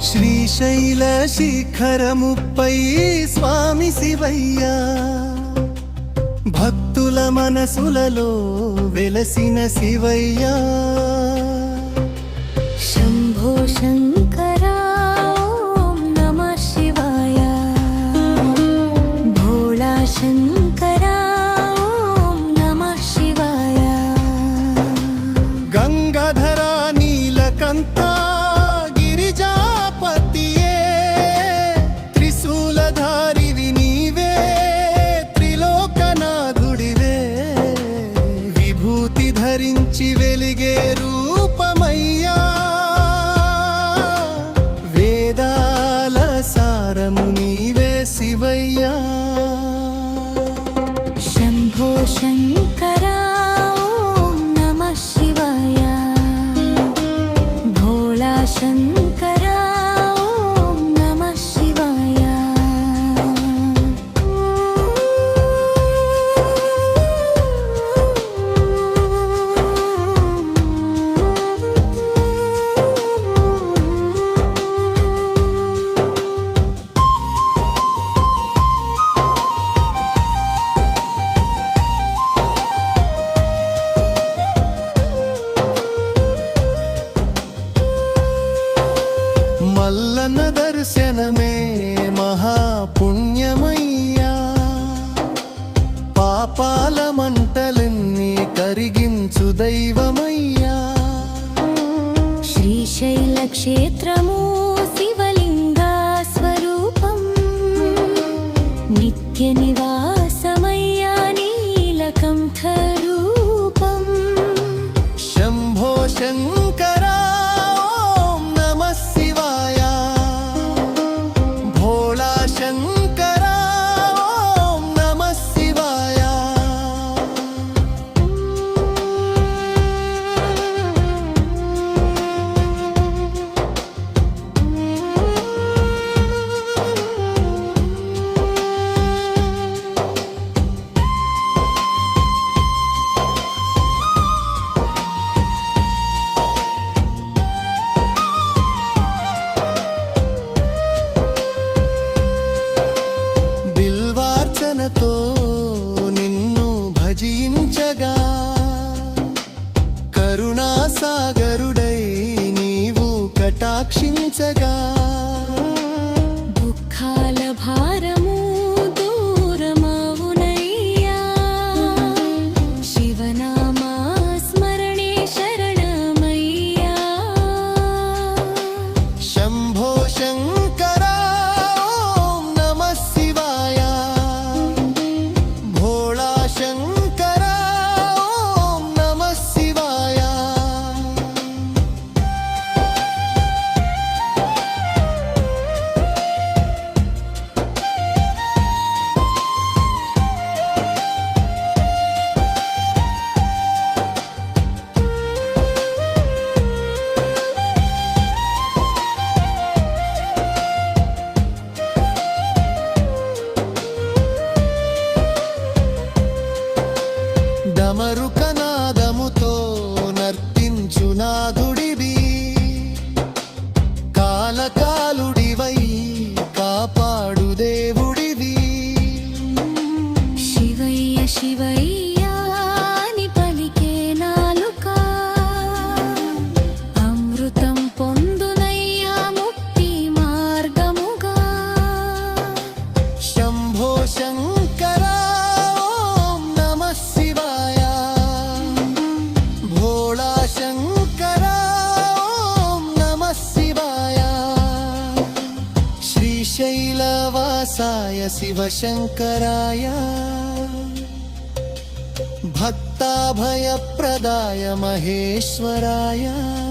శ్రీశైల శిఖరముపై స్వామి శివయ్యా భక్తుల మనసులలో వెలసిన శివయ్యా. శంభో శంకర నమ శివాయ. భోళా శంకర నమ శివాయ. గంగాధరా నీలకంత 真。దైవమయ్యా. శ్రీశైల క్షేత్రం శివయ్య శివయ్యా అని పలికే నాలుక. అమృతం పొందునయ్యా ముక్తి మార్గముగా. శంభో శంకరా ఓం నమః శివాయ. భోళా శంకరా ఓం శివాయ. శ్రీశైలవాసాయ శివశంకరాయ. भक्ताभयप्रदाय महेश्वराया।